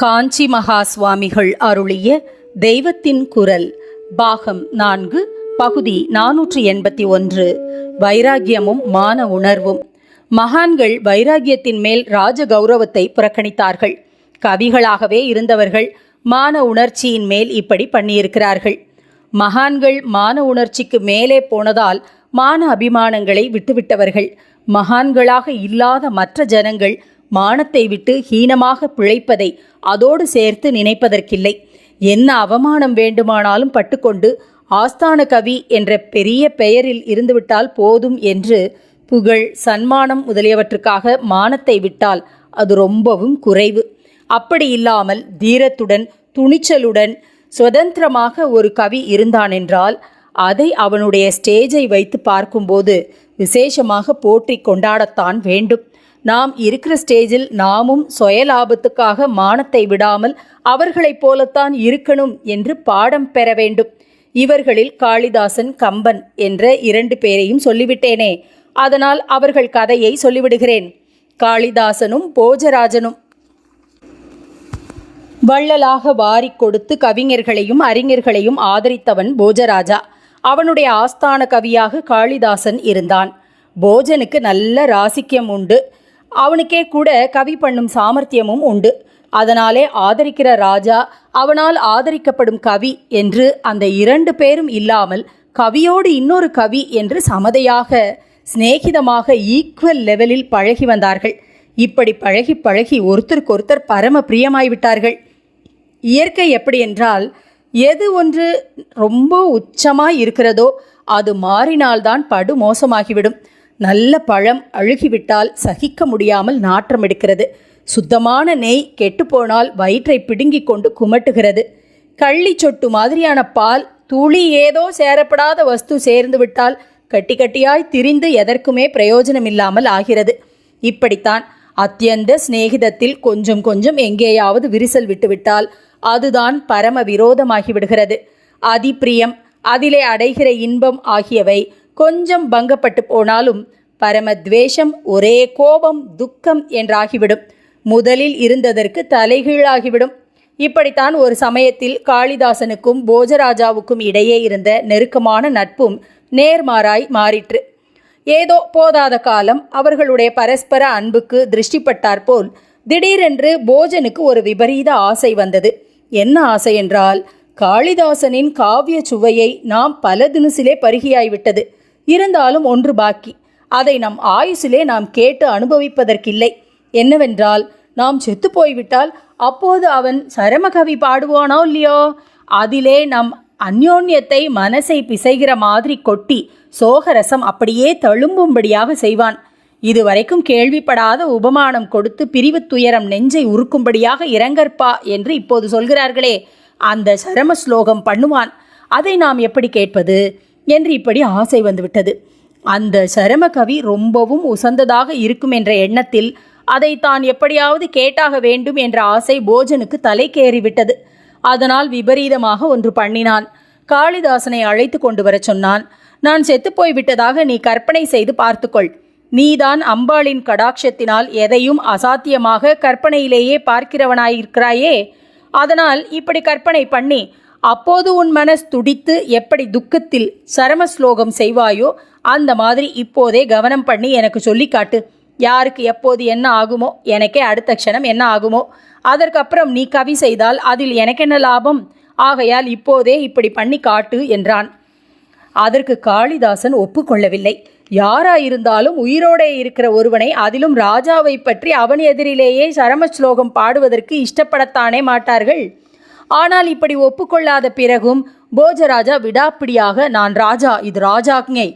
காஞ்சி மகா சுவாமிகள் அருளிய தெய்வத்தின் குரல் பாகம் நான்கு பகுதி நானூற்றி எண்பத்தி ஒன்று. வைராகியமும் மான உணர்வும். மகான்கள் வைராகியத்தின் மேல் ராஜ கௌரவத்தை புறக்கணித்தார்கள். கவிகளாகவே இருந்தவர்கள் மான உணர்ச்சியின் மேல் இப்படி பண்ணியிருக்கிறார்கள். மகான்கள் மான உணர்ச்சிக்கு மேலே போனதால் மான அபிமானங்களை விட்டுவிட்டவர்கள். மகான்களாக இல்லாத மற்ற ஜனங்கள் மானத்தை விட்டு ஹீனமாக பிழைப்பதை அதோடு சேர்த்து நினைப்பதற்கில்லை. என்ன அவமானம் வேண்டுமானாலும் பட்டுக்கொண்டு ஆஸ்தான கவி என்ற பெரிய பெயரில் இருந்துவிட்டால் போதும் என்று புகழ் சன்மானம் முதலியவற்றுக்காக மானத்தை விட்டால் அது ரொம்பவும் குறைவு. அப்படி இல்லாமல் தீரத்துடன் துணிச்சலுடன் சுதந்திரமாக ஒரு கவி இருந்தானென்றால் அதை அவனுடைய ஸ்டேஜை வைத்து பார்க்கும்போது விசேஷமாக போற்றி கொண்டாடத்தான் வேண்டும். நாம் இருக்கிற ஸ்டேஜில் நாமும் சுய லாபத்துக்காக மானத்தை விடாமல் அவர்களைப் போலத்தான் இருக்கணும் என்று பாடம் பெற வேண்டும். இவர்களில் காளிதாசன் கம்பன் என்ற இரண்டு பேரையும் சொல்லிவிட்டேனே. அதனால் அவர்கள் கதையை சொல்லிவிடுகிறேன். காளிதாசனும் போஜராஜனும். வள்ளலாக வாரிக் கொடுத்து கவிஞர்களையும் அறிஞர்களையும் ஆதரித்தவன் போஜராஜா. அவனுடைய ஆஸ்தான கவியாக காளிதாசன் இருந்தான். போஜனுக்கு நல்ல ராசிக்கியம் உண்டு. அவனுக்கே கூட கவி பண்ணும் சாமர்த்தியமும் உண்டு. அதனாலே ஆதரிக்கிற ராஜா அவனால் ஆதரிக்கப்படும் கவி என்று அந்த இரண்டு பேரும் இல்லாமல் கவியோடு இன்னொரு கவி என்று சமதையாக சிநேகிதமாக ஈக்குவல் லெவலில் பழகி வந்தார்கள். இப்படி பழகி பழகி ஒருத்தருக்கொருத்தர் பரம பிரியமாய்விட்டார்கள் இயற்கை எப்படி என்றால் எது ஒன்று ரொம்ப உச்சமாய் இருக்கிறதோ அது மாறினால்தான் படு மோசமாகிவிடும் நல்ல பழம் அழுகிவிட்டால் சகிக்க முடியாமல் நாற்றம் எடுக்கிறது. சுத்தமான நெய் கெட்டுப்போனால் வயிற்றை பிடுங்கிக் கொண்டு குமட்டுகிறது. கள்ளி சொட்டு மாதிரியான பால் துளி ஏதோ சேரப்படாத வஸ்து சேர்ந்து விட்டால் கட்டி கட்டியாய் திரிந்து எதற்குமே பிரயோஜனமில்லாமல் ஆகிறது. இப்படித்தான் அத்தியந்த சிநேகிதத்தில் கொஞ்சம் கொஞ்சம் எங்கேயாவது விரிசல் விட்டுவிட்டால் அதுதான் பரம விரோதமாகி விடுகிறது. அதிப்பிரியம் அதிலே அடைகிற இன்பம் ஆகியவை கொஞ்சம் பங்கப்பட்டு போனாலும் பரமத்வேஷம் ஒரே கோபம் துக்கம் என்றாகிவிடும். முதலில் இருந்ததற்கு தலைகீழாகிவிடும். இப்படித்தான் ஒரு சமயத்தில் காளிதாசனுக்கும் போஜராஜாவுக்கும் இடையே இருந்த நெருக்கமான நட்பும் நேர்மாறாய் மாறிற்று. ஏதோ போதாத காலம் அவர்களுடைய பரஸ்பர அன்புக்கு திருஷ்டிப்பட்டாற்போல் திடீரென்று போஜனுக்கு ஒரு விபரீத ஆசை வந்தது. என்ன ஆசை என்றால் காளிதாசனின் காவிய சுவையை நாம் பல தினசிலே பருகியாய்விட்டது. இருந்தாலும் ஒன்று பாக்கி. அதை நம் ஆயுசிலே நாம் கேட்டு அனுபவிப்பதற்கில்லை. என்னவென்றால் நாம் செத்து போய்விட்டால் அப்போது அவன் சரமகவி பாடுவானோ இல்லையோ? அதிலே நம் அந்யோன்யத்தை மனசை பிசைகிற மாதிரி கொட்டி சோகரசம் அப்படியே தழும்பும்படியாக செய்வான். இதுவரைக்கும் கேள்விப்படாத உபமானம் கொடுத்து பிரிவு துயரம் நெஞ்சை உருக்கும்படியாக இறங்கற்பா என்று இப்போது சொல்கிறார்களே. அந்த சரம ஸ்லோகம் பண்ணுவான். அதை நாம் எப்படி கேட்பது? என்று இப்படி ஆசை வந்துவிட்டது. அந்த சரம கவி ரொம்பவும் உசந்ததாக இருக்கும் என்ற எண்ணத்தில் அதை தான் எப்படியாவது கேட்டாக வேண்டும் என்ற ஆசை போஜனுக்கு தலைக்கேறிவிட்டது அதனால் விபரீதமாக ஒன்று பண்ணினான். காளிதாசனை அழைத்து கொண்டு வரச் சொன்னான். நான் செத்துப்போய் விட்டதாக நீ கற்பனை செய்து பார்த்துக்கொள். நீதான் அம்பாளின் கடாட்சத்தினால் எதையும் அசாத்தியமாக கற்பனையிலேயே பார்க்கிறவனாயிருக்கிறாயே. அதனால் இப்படி கற்பனை பண்ணி அப்போது உன் மனஸ் துடித்து எப்படி துக்கத்தில் சரம ஸ்லோகம் செய்வாயோ அந்த மாதிரி இப்போதே கவனம் பண்ணி எனக்கு சொல்லி காட்டு. யாருக்கு எப்போது என்ன ஆகுமோ எனக்கே அடுத்த க்ஷணம் என்ன ஆகுமோ. அதற்கப்புறம் நீ கவி செய்தால் அதில் எனக்கென்ன லாபம்? ஆகையால் இப்போதே இப்படி பண்ணி காட்டு என்றான். அதற்கு காளிதாசன் ஒப்புக்கொள்ளவில்லை. யாராயிருந்தாலும் உயிரோடே இருக்கிற ஒருவனை அதிலும் ராஜாவை பற்றி அவன் எதிரிலேயே சரம ஸ்லோகம் பாடுவதற்கு இஷ்டப்படத்தானே மாட்டார்கள்? ஆனால் இப்படி ஒப்புக்கொள்ளாத பிறகும் போஜராஜா விடாப்பிடியாக நான் ராஜா இது ராஜாக்ஞை.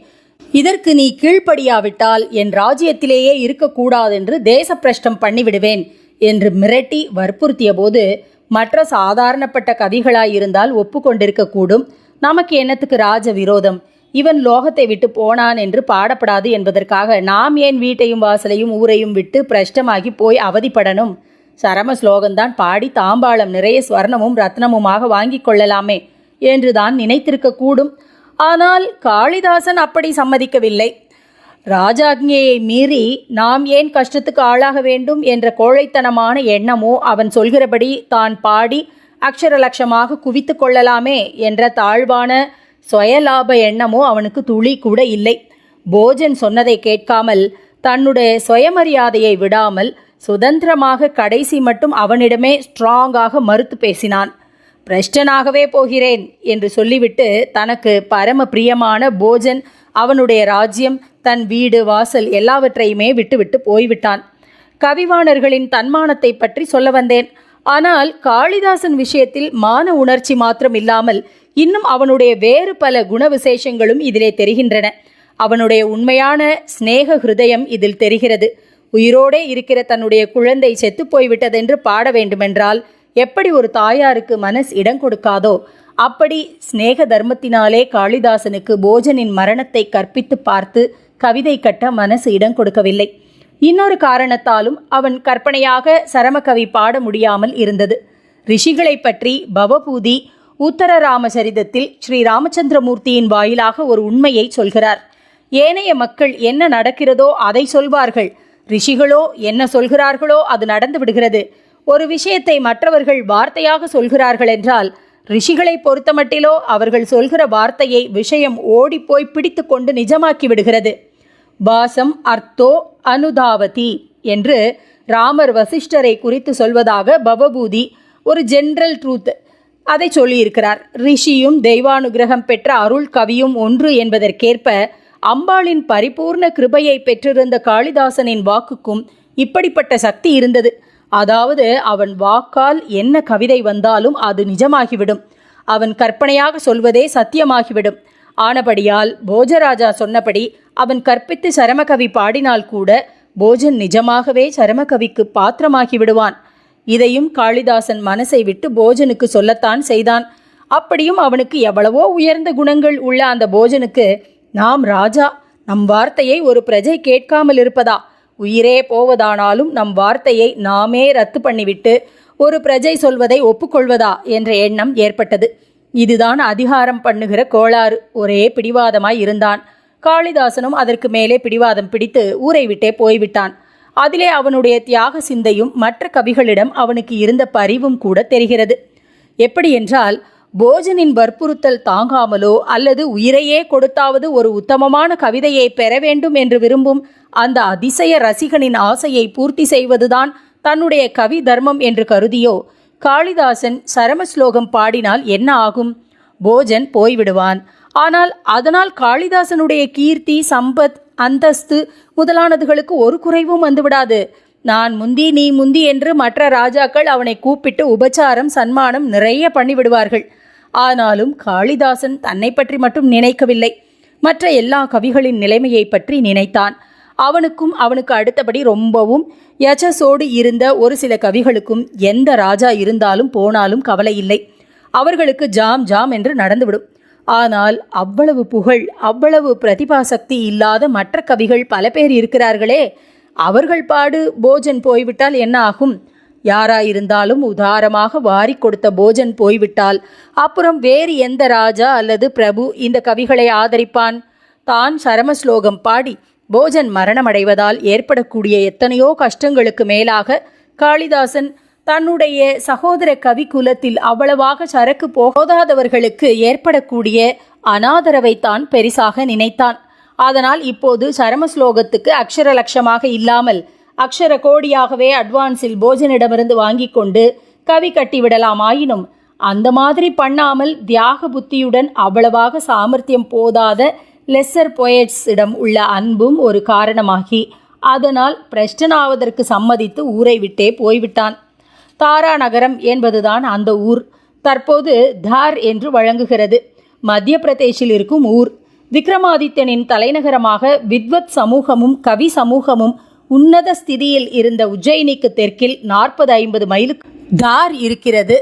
இதற்கு நீ கீழ்ப்படியாவிட்டால் என் ராஜ்யத்திலேயே இருக்கக்கூடாதென்று தேசப்பிரஷ்டம் பண்ணிவிடுவேன் என்று மிரட்டி வற்புறுத்திய போது மற்ற சாதாரணப்பட்ட கதிகளாயிருந்தால் ஒப்புக்கொண்டிருக்கக்கூடும். நமக்கு என்னத்துக்கு ராஜ விரோதம்? இவன் லோகத்தை விட்டு போனான் என்று பாடப்படாது என்பதற்காக நாம் ஏன் வீட்டையும் வாசலையும் ஊரையும் விட்டு பிரஷ்டமாகி போய் அவதிப்படணும்? சரம ஸ்லோகந்தான் பாடி தாம்பாளம் நிறைய ஸ்வர்ணமும் ரத்னமுமாக வாங்கிக் கொள்ளலாமே என்று தான் நினைத்திருக்கக்கூடும் ஆனால் காளிதாசன் அப்படி சம்மதிக்கவில்லை. ராஜாக்ஞையை மீறி நாம் ஏன் கஷ்டத்துக்கு ஆளாக வேண்டும் என்ற கோழைத்தனமான எண்ணமோ அவன் சொல்கிறபடி தான் பாடி அக்ஷரலட்சமாக குவித்து கொள்ளலாமே என்ற தாழ்வான சுயலாப எண்ணமோ அவனுக்கு துளி கூட இல்லை. போஜன் சொன்னதை கேட்காமல் தன்னுடைய சுயமரியாதையை விடாமல் சுதந்திரமாக கடைசி மட்டும் அவனிடமே ஸ்ட்ராங்காக மறுத்து பேசினான். பிரஷ்டனாகவே போகிறேன் என்று சொல்லிவிட்டு தனக்கு பரம பிரியமான போஜன் அவனுடைய ராஜ்யம் தன் வீடு வாசல் எல்லாவற்றையுமே விட்டுவிட்டு போய்விட்டான். கவிவாணர்களின் தன்மானத்தை பற்றி சொல்ல வந்தேன். ஆனால் காளிதாசன் விஷயத்தில் மான உணர்ச்சி மாத்திரம் இல்லாமல் இன்னும் அவனுடைய வேறு பல குண விசேஷங்களும் இதிலே தெரிகின்றன. அவனுடைய உண்மையான சிநேக ஹிருதயம் இதில் தெரிகிறது. உயிரோடே இருக்கிற தன்னுடைய குழந்தை செத்துப்போய்விட்டதென்று பாட வேண்டுமென்றால் எப்படி ஒரு தாயாருக்கு மனஸ் இடம் கொடுக்காதோ அப்படி சிநேக தர்மத்தினாலே காளிதாசனுக்கு போஜனின் மரணத்தை கற்பித்து பார்த்து கவிதை கட்ட மனசு இடம் கொடுக்கவில்லை. இன்னொரு காரணத்தாலும் அவன் கற்பனையாக சரமகவி பாட முடியாமல் இருந்தது. ரிஷிகளை பற்றி பவபூதி உத்தர ராமசரிதத்தில் ஸ்ரீ ராமச்சந்திரமூர்த்தியின் வாயிலாக ஒரு உண்மையை சொல்கிறார். ஏனைய மக்கள் என்ன நடக்கிறதோ அதை சொல்வார்கள். ரிஷிகளோ என்ன சொல்கிறார்களோ அது நடந்து விடுகிறது. ஒரு விஷயத்தை மற்றவர்கள் வார்த்தையாக சொல்கிறார்கள் என்றால் ரிஷிகளை பொறுத்தமட்டிலோ அவர்கள் சொல்கிற வார்த்தையை விஷயம் ஓடிப்போய் பிடித்து கொண்டு நிஜமாக்கி விடுகிறது. பாசம் அர்த்தோ அனுதாவதி என்று ராமர் வசிஷ்டரை குறித்து சொல்வதாக பவபூதி ஒரு ஜென்ரல் ட்ரூத் அதை சொல்லியிருக்கிறார். ரிஷியும் தெய்வானுகிரகம் பெற்ற அருள் கவியும் ஒன்று என்பதற்கேற்ப அம்பாளின் பரிபூர்ண கிருபையை பெற்றிருந்த காளிதாசனின் வாக்குக்கும் இப்படிப்பட்ட சக்தி இருந்தது. அதாவது அவன் வாக்கால் என்ன கவிதை வந்தாலும் அது நிஜமாகிவிடும். அவன் கற்பனையாக சொல்வதே சத்தியமாகிவிடும். ஆனபடியால் போஜராஜா சொன்னபடி அவன் கற்பித்து சரமகவி பாடினால் கூட போஜன் நிஜமாகவே சரமகவிக்கு பாத்திரமாகி விடுவான் இதையும் காளிதாசன் மனசை விட்டு போஜனுக்கு சொல்லத்தான் செய்தான். அப்படியும் அவனுக்கு எவ்வளவோ உயர்ந்த குணங்கள் உள்ள அந்த போஜனுக்கு நாம் ராஜா நம் வார்த்தையை ஒரு பிரஜை கேட்காமல் இருப்பதா? உயிரே போவதானாலும் நம் வார்த்தையை நாமே ரத்து பண்ணிவிட்டு ஒரு பிரஜை சொல்வதை ஒப்புக்கொள்வதா? என்ற எண்ணம் ஏற்பட்டது. இதுதான் அதிகாரம் பண்ணுகிற கோளாறு. ஒரே பிடிவாதமாய் இருந்தான். காளிதாசனும் அதற்கு மேலே பிடிவாதம் பிடித்து ஊரை விட்டே போய்விட்டான். அதிலே அவனுடைய தியாக சிந்தையும் மற்ற கவிகளிடம் அவனுக்கு இருந்த பரிவும் கூட தெரிகிறது. எப்படி என்றால் போஜனின் வற்புறுத்தல் தாங்காமலோ அல்லது உயிரையே கொடுத்தாவது ஒரு உத்தமமான கவிதையை பெற வேண்டும் என்று விரும்பும் அந்த அதிசய ரசிகனின் ஆசையை பூர்த்தி செய்வதுதான் தன்னுடைய கவி தர்மம் என்று கருதியோ? காளிதாசன் சரம ஸ்லோகம் பாடினால் என்ன ஆகும்? போஜன் போய்விடுவான். ஆனால் அதனால் காளிதாசனுடைய கீர்த்தி சம்பத் அந்தஸ்து முதலானதுகளுக்கு ஒரு குறைவும் வந்துவிடாது. நான் முந்தி நீ முந்தி என்று மற்ற ராஜாக்கள் அவனை கூப்பிட்டு உபச்சாரம் சன்மானம் நிறைய பண்ணிவிடுவார்கள். ஆனாலும் காளிதாசன் தன்னை பற்றி மட்டும் நினைக்கவில்லை. மற்ற எல்லா கவிகளின் நிலைமையை பற்றி நினைத்தான். அவனுக்கும் அவனுக்கு அடுத்தபடி ரொம்பவும் யசஸோடு இருந்த ஒரு சில கவிகளுக்கும் எந்த ராஜா இருந்தாலும் போனாலும் கவலை இல்லை. அவர்களுக்கு ஜாம் ஜாம் என்று நடந்துவிடும். ஆனால் அவ்வளவு புகழ் அவ்வளவு பிரதிபா சக்தி இல்லாத மற்ற கவிகள் பல பேர் இருக்கிறார்களே. அவர்கள் பாடு போஜன் போய்விட்டால் என்ன ஆகும்? யாராயிருந்தாலும் உதாரமாக வாரி கொடுத்த போஜன் போய்விட்டால் அப்புறம் வேறு எந்த ராஜா அல்லது பிரபு இந்த கவிகளை ஆதரிப்பான்? தான் சரம ஸ்லோகம் பாடி போஜன் மரணமடைவதால் ஏற்படக்கூடிய எத்தனையோ கஷ்டங்களுக்கு மேலாக காளிதாசன் தன்னுடைய சகோதர கவி குலத்தில் அவ்வளவாக சரக்கு போகாதவர்களுக்கு ஏற்படக்கூடிய அனாதரவைத்தான் பெரிசாக நினைத்தான். அதனால் இப்போது சரம ஸ்லோகத்துக்கு அக்ஷர லட்சமாக இல்லாமல் அக்ஷர கோடியாகவே அட்வான்ஸில் போஜனிடமிருந்து வாங்கி கொண்டு கவி கட்டிவிடலாமாயினும் அந்த மாதிரி பண்ணாமல் தியாக புத்தியுடன் அவ்வளவாக சாமர்த்தியம் போதாத லெஸ்ஸர் போயட்ஸிடம் உள்ள அன்பும் ஒரு காரணமாகி அதனால் பிரஷ்டனாவதற்கு சம்மதித்து ஊரை விட்டே போய்விட்டான். தாரா நகரம் என்பதுதான் அந்த ஊர். தற்போது தார் என்று வழங்குகிறது. மத்திய பிரதேசில் இருக்கும் ஊர். விக்ரமாதித்யனின் தலைநகரமாக வித்வத் சமூகமும் கவி சமூகமும் உன்னத ஸ்திதியில் இருந்த உஜ்ஜயினிக்கு தெற்கில் நாற்பது ஐம்பது மைலுக்கு தார் இருக்கிறது.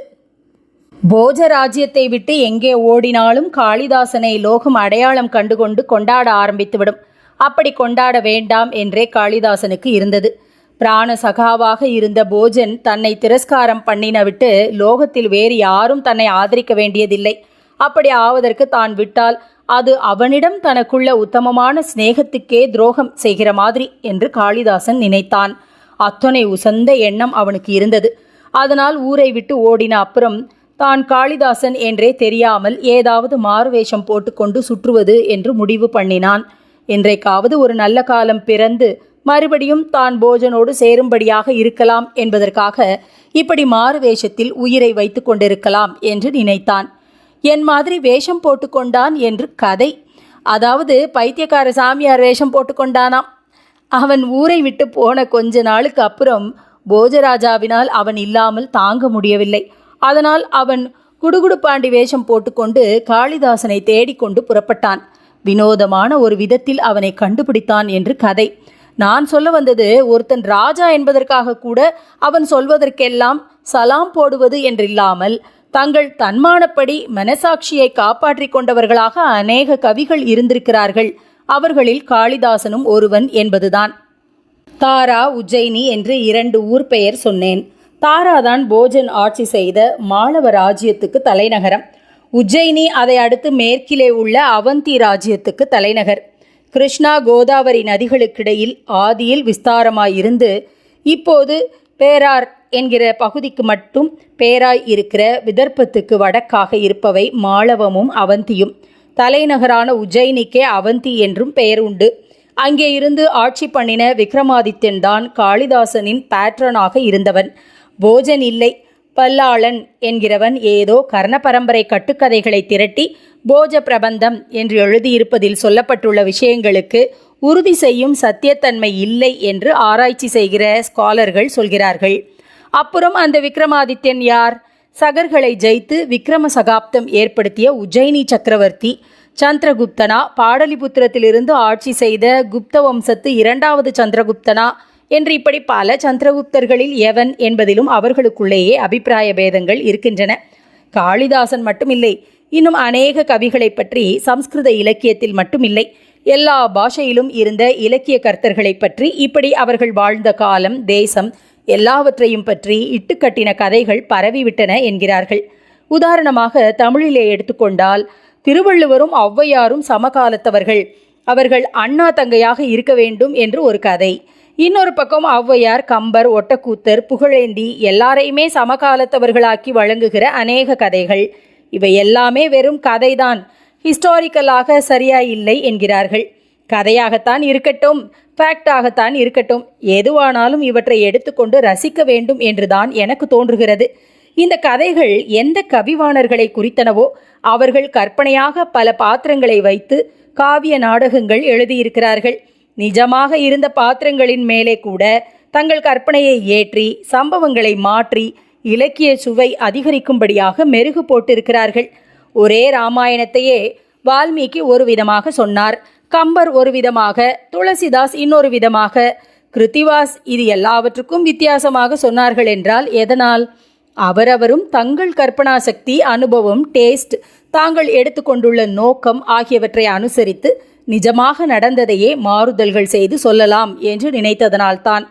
போஜ ராஜ்யத்தை விட்டு எங்கே ஓடினாலும் காளிதாசனை லோகம் அடையாளம் கண்டுகொண்டு கொண்டாட ஆரம்பித்துவிடும். அப்படி கொண்டாட வேண்டாம் என்றே காளிதாசனுக்கு இருந்தது. பிராண சகாவாக இருந்த போஜன் தன்னை திரஸ்காரம் பண்ணின விட்டு லோகத்தில் வேறு யாரும் தன்னை ஆதரிக்க வேண்டியதில்லை. அப்படி ஆவதற்கு தான் விட்டால் அது அவனிடம் தனக்குள்ள உத்தமமான சிநேகத்துக்கே துரோகம் செய்கிற மாதிரி என்று காளிதாசன் நினைத்தான். அத்தனை உசந்த எண்ணம் அவனுக்கு இருந்தது. அதனால் ஊரை விட்டு ஓடின அப்புறம் தான் காளிதாசன் என்றே தெரியாமல் ஏதாவது மாறுவேஷம் போட்டுக்கொண்டு சுற்றுவது என்று முடிவு பண்ணினான். என்றைக்காவது ஒரு நல்ல காலம் பிறந்து மறுபடியும் தான் போஜனோடு சேரும்படியாக இருக்கலாம் என்பதற்காக இப்படி மாறுவேஷத்தில் உயிரை வைத்து கொண்டிருக்கலாம் என்று நினைத்தான். என் மாதிரி வேஷம் போட்டுக்கொண்டான் என்று கதை. அதாவது பைத்தியக்கார சாமியார் வேஷம் போட்டுக்கொண்டானாம். அவன் ஊரை விட்டு போன கொஞ்ச நாளுக்கு அப்புறம் போஜராஜாவினால் அவன் இல்லாமல் தாங்க முடியவில்லை. அதனால் அவன் குடுகுடுப்பாண்டி வேஷம் போட்டுக்கொண்டு காளிதாசனை தேடிக்கொண்டு புறப்பட்டான். வினோதமான ஒரு விதத்தில் அவனை கண்டுபிடித்தான் என்று கதை. நான் சொல்ல வந்தது ஒருத்தன் ராஜா என்பதற்காக கூட அவன் சொல்வதற்கெல்லாம் சலாம் போடுவது என்றில்லாமல் தங்கள் தன்மானப்படி மனசாட்சியை காப்பாற்றிக் கொண்டவர்களாக அநேக கவிகள் இருந்திருக்கிறார்கள். அவர்களில் காளிதாசனும் ஒருவன் என்பதுதான். தாரா உஜ்ஜயினி என்று இரண்டு ஊர் பெயர் சொன்னேன். தாராதான் போஜன் ஆட்சி செய்த மாளவ ராஜ்யத்துக்கு தலைநகரம். உஜ்ஜயினி அதை அடுத்து மேற்கிலே உள்ள அவந்தி ராஜ்யத்துக்கு தலைநகர். கிருஷ்ணா கோதாவரி நதிகளுக்கிடையில் ஆதியில் விஸ்தாரமாயிருந்து இப்போது பேரார் என்கிற பகுதிக்கு மட்டும் பேராய் இருக்கிற விதர்ப்பத்துக்கு வடக்காக இருப்பவை மாளவமும் அவந்தியும். தலைநகரான உஜ்ஜயினிக்கே அவந்தி என்றும் பெயர் உண்டு. அங்கே இருந்து ஆட்சி பண்ணின விக்ரமாதித்யன் தான் காளிதாசனின் பேட்ரனாக இருந்தவன். போஜன் இல்லை பல்லாளன் என்கிறவன் ஏதோ கர்ண பரம்பரை கட்டுக்கதைகளை திரட்டி போஜ பிரபந்தம் என்று எழுதியிருப்பதில் சொல்லப்பட்டுள்ள விஷயங்களுக்கு உறுதி செய்யும் சத்தியத்தன்மை இல்லை என்று ஆராய்ச்சி செய்கிற ஸ்காலர்கள் சொல்கிறார்கள். அப்புறம் அந்த விக்ரமாதித்யன் யார்? சகர்களை ஜெயித்து விக்ரம சகாப்தம் ஏற்படுத்திய உஜ்ஜயினி சக்கரவர்த்தி சந்திரகுப்தனா? பாடலிபுத்திரத்திலிருந்து ஆட்சி செய்த குப்த வம்சத்து இரண்டாவது சந்திரகுப்தனா? என்று இப்படி பல சந்திரகுப்தர்களில் எவன் என்பதிலும் அவர்களுக்குள்ளேயே அபிப்பிராய பேதங்கள் இருக்கின்றன. காளிதாசன் மட்டுமில்லை இன்னும் அநேக கவிகளை பற்றி சம்ஸ்கிருத இலக்கியத்தில் மட்டுமில்லை எல்லா பாஷையிலும் இருந்த இலக்கிய கர்த்தர்களை பற்றி இப்படி அவர்கள் வாழ்ந்த காலம் தேசம் எல்லாவற்றையும் பற்றி இட்டுக்கட்டின கதைகள் பரவிவிட்டன என்கிறார்கள். உதாரணமாக தமிழிலே எடுத்துக்கொண்டால் திருவள்ளுவரும் ஔவையாரும் சமகாலத்தவர்கள். அவர்கள் அண்ணா தங்கையாக இருக்க வேண்டும் என்று ஒரு கதை. இன்னொரு பக்கம் ஔவையார் கம்பர் ஒட்டக்கூத்தர் புகழேந்தி எல்லாரையுமே சமகாலத்தவர்களாக்கி வழங்குகிற அநேக கதைகள். இவை எல்லாமே வெறும் கதைதான். ஹிஸ்டாரிக்கலாக சரியா இல்லை என்கிறார்கள். கதையாகத்தான் இருக்கட்டும் ஃபேக்டாகத்தான் இருக்கட்டும் எதுவானாலும் இவற்றை எடுத்துக்கொண்டு ரசிக்க வேண்டும் என்றுதான் எனக்கு தோன்றுகிறது. இந்த கதைகள் எந்த கவிவாணர்களை குறித்தனவோ அவர்கள் கற்பனையாக பல பாத்திரங்களை வைத்து காவிய நாடகங்கள் எழுதியிருக்கிறார்கள். நிஜமாக இருந்த பாத்திரங்களின் மேலே கூட தங்கள் கற்பனையை ஏற்றி சம்பவங்களை மாற்றி இலக்கிய சுவை அதிகரிக்கும்படியாக மெருகு போட்டிருக்கிறார்கள். ஒரே ராமாயணத்தையே வால்மீகி ஒரு விதமாக சொன்னார். கம்பர் ஒரு விதமாக துளசிதாஸ் இன்னொரு விதமாக. கிருத்திவாஸ் இது எல்லாவற்றுக்கும் வித்தியாசமாக சொன்னார்கள் என்றால் எதனால்? அவரவரும் தங்கள் கற்பனா சக்தி அனுபவம் டேஸ்ட் தாங்கள் எடுத்துக்கொண்டுள்ள நோக்கம் ஆகியவற்றை அனுசரித்து நிஜமாக நடந்ததையே மாறுதல்கள் செய்து சொல்லலாம் என்று நினைத்ததனால்தான்.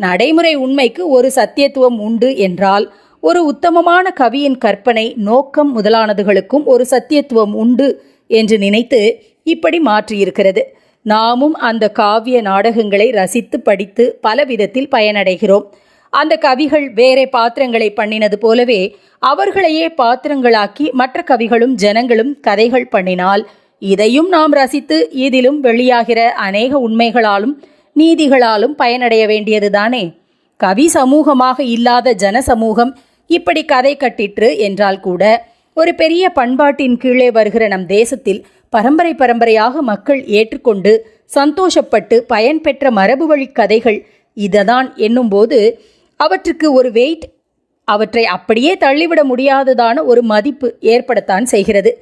நடைமுறை உண்மைக்கு ஒரு சத்தியத்துவம் உண்டு என்றால் ஒரு உத்தமமான கவியின் கற்பனை நோக்கம் முதலானதுகளுக்கும் ஒரு சத்தியத்துவம் உண்டு என்று நினைத்து இப்படி மாற்றியிருக்கிறது. நாமும் அந்த காவிய நாடகங்களை ரசித்து படித்து பல விதத்தில் பயனடைகிறோம். அந்த கவிகள் வேறே பாத்திரங்களை பண்ணினது போலவே அவர்களையே பாத்திரங்களாக்கி மற்ற கவிகளும் ஜனங்களும் கதைகள் பண்ணினால் இதையும் நாம் ரசித்து இதிலும் வெளியாகிற அநேக உண்மைகளாலும் நீதிகளாலும் பயனடைய வேண்டியதுதானே? கவி சமூகமாக இல்லாத ஜன சமூகம் இப்படி கதை கட்டிற்று என்றால் கூட ஒரு பெரிய பண்பாட்டின் கீழே வருகிற நம் தேசத்தில் பரம்பரை பரம்பரையாக மக்கள் ஏற்றுக்கொண்டு சந்தோஷப்பட்டு பயன் பெற்ற மரபு வழி கதைகள் இததான் என்னும்போது அவற்றுக்கு ஒரு வெயிட் அவற்றை அப்படியே தள்ளிவிட முடியாததான ஒரு மதிப்பு ஏற்படத்தான் செய்கிறது.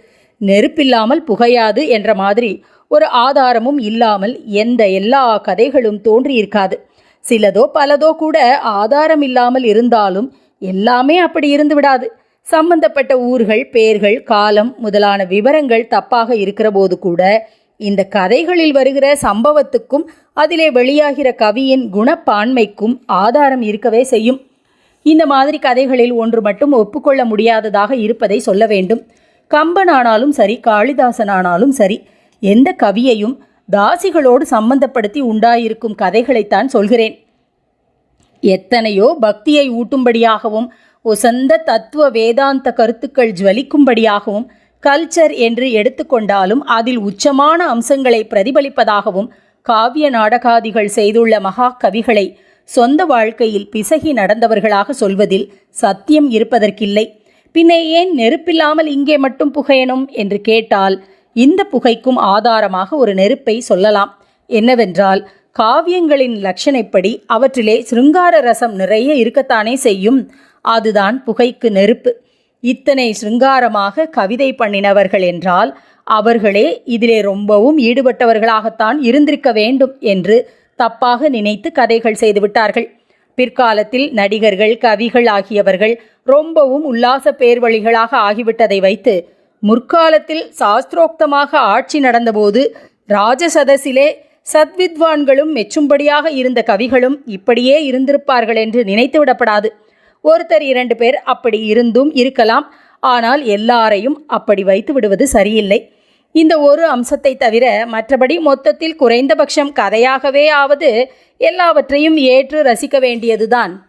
நெருப்பில்லாமல் புகையாது என்ற மாதிரி ஒரு ஆதாரமும் இல்லாமல் எந்த எல்லா கதைகளும் தோன்றியிருக்காது. சிலதோ பலதோ கூட ஆதாரம் இல்லாமல் இருந்தாலும் எல்லாமே அப்படி இருந்து விடாது. சம்பந்தப்பட்ட ஊர்கள் பேர்கள் காலம் முதலான விவரங்கள் தப்பாக இருக்கிற போது கூட இந்த கதைகளில் வருகிற சம்பவத்துக்கும் அதிலே வெளியாகிற கவியின் குணப்பான்மைக்கும் ஆதாரம் இருக்கவே செய்யும். இந்த மாதிரி கதைகளில் ஒன்று மட்டும் ஒப்புக்கொள்ள முடியாததாக இருப்பதை சொல்ல வேண்டும். கம்பனானாலும் சரி காளிதாசனானாலும் சரி எந்த கவியையும் தாசிகளோடு சம்பந்தப்படுத்தி உண்டாயிருக்கும் கதைகளைத்தான் சொல்கிறேன். எத்தனையோ பக்தியை ஊட்டும்படியாகவும் உசந்த தத்துவ வேதாந்த கருத்துக்கள் ஜுவலிக்கும்படியாகவும் கல்ச்சர் என்று எடுத்துக்கொண்டாலும் அதில் உச்சமான அம்சங்களை பிரதிபலிப்பதாகவும் காவிய நாடகாதிகள் செய்துள்ள மகா கவிகளை சொந்த வாழ்க்கையில் பிசகி நடந்தவர்களாக சொல்வதில் சத்தியம் இருப்பதற்கில்லை. பின்னே ஏன் நெருப்பில்லாமல் இங்கே மட்டும் புகையணும்? என்று கேட்டால் இந்த புகைக்கும் ஆதாரமாக ஒரு நெருப்பை சொல்லலாம். என்னவென்றால் காவியங்களின் லட்சணைப்படி அவற்றிலே சிருங்கார ரசம் நிறைய இருக்கத்தானே செய்யும். அதுதான் புகைக்கு நெருப்பு. இத்தனை சிருங்காரமாக கவிதை பண்ணினவர்கள் என்றால் அவர்களே இதிலே ரொம்பவும் ஈடுபட்டவர்களாகத்தான் இருந்திருக்க வேண்டும் என்று தப்பாக நினைத்து கதைகள் செய்துவிட்டார்கள் பிற்காலத்தில் நடிகர்கள் கவிகள் ஆகியவர்கள் ரொம்பவும் உல்லாச பேர்வழிகளாக ஆகிவிட்டதை வைத்து முற்காலத்தில் சாஸ்திரோக்தமாக ஆட்சி நடந்தபோது ராஜசதசிலே சத்வித்வான்களும் மெச்சும்படியாக இருந்த கவிகளும் இப்படியே இருந்திருப்பார்கள் என்று நினைத்து விடப்படாது. ஒருத்தர் இரண்டு பேர் அப்படி இருந்தும் இருக்கலாம். ஆனால் எல்லாரையும் அப்படி வைத்து விடுவது சரியில்லை. இந்த ஒரு அம்சத்தை தவிர மற்றபடி மொத்தத்தில் குறைந்தபட்சம் கதையாகவே ஆவது எல்லாவற்றையும் ஏற்று ரசிக்க வேண்டியதுதான்.